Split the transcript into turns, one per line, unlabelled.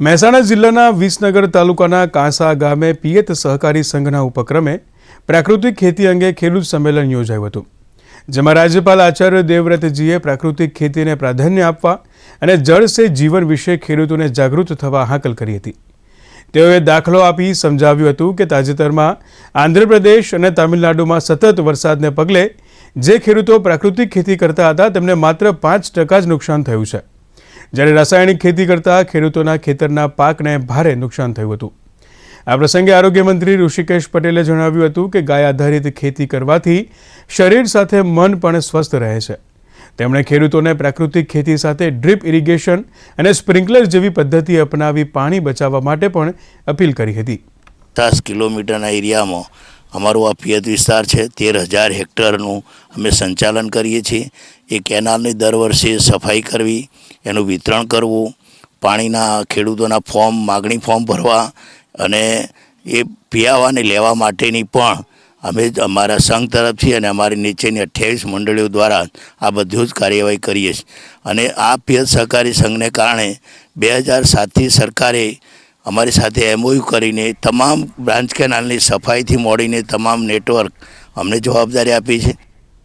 મહેસાણા જિલ્લાના વિસનગર તાલુકાના કાંસા ગામે પિયત સહકારી સંઘના ઉપક્રમે પ્રાકૃતિક ખેતી અંગે ખેડૂત સંમેલન યોજાયું હતું, જેમાં રાજ્યપાલ આચાર્ય દેવવ્રતજીએ પ્રાકૃતિક ખેતીને પ્રાધાન્ય આપવા અને જળ સે જીવન વિશે ખેડૂતોને જાગૃત થવા હાકલ કરી હતી. તેઓએ દાખલો આપી સમજાવ્યું હતું કે તાજેતરમાં આંધ્રપ્રદેશ અને તામિલનાડુમાં સતત વરસાદને પગલે જે ખેડૂતો પ્રાકૃતિક ખેતી કરતા હતા તેમને માત્ર પાંચ ટકા જ નુકસાન થયું છે. જ્યારે રાસાયણિક ખેતી કરતા ખેડૂતોના ખેતરના પાકને ભારે નુકસાન થયું હતું. આ પ્રસંગે આરોગ્ય મંત્રી ઋષિકેશ પટેલે જણાવ્યું હતું કે ગાય આધારિત ખેતી કરવાથી શરીર સાથે મન પણ સ્વસ્થ રહે છે. તેમણે ખેડૂતોને પ્રાકૃતિક ખેતી સાથે ડ્રીપ ઇરિગેશન અને સ્પ્રિન્કલર જેવી પદ્ધતિ અપનાવી પાણી બચાવવા માટે પણ અપીલ કરી હતી.
પચાસ કિલોમીટરના એરિયામાં અમારું આ પિયત વિસ્તાર છે, તેર હજાર હેક્ટરનું અમે સંચાલન કરીએ છીએ. એ કેનાલની દર વર્ષે સફાઈ કરવી, એનું વિતરણ કરવું, પાણીના ખેડૂતોના ફોર્મ, માગણી ફોર્મ ભરવા અને એ પીવાને લેવા માટેની પણ અમે જ અમારા સંઘ તરફથી અને અમારી નીચેની અઠ્યાવીસ મંડળીઓ દ્વારા આ બધું જ કાર્યવાહી કરીએ છીએ. અને આ પિયત સહકારી સંઘને કારણે બે હજાર સાતથી સરકારે અમારી સાથે એમઓયુ કરીને તમામ બ્રાન્ચ કેનાલની સફાઈથી મોડીને તમામ નેટવર્ક અમને જવાબદારી આપી છે.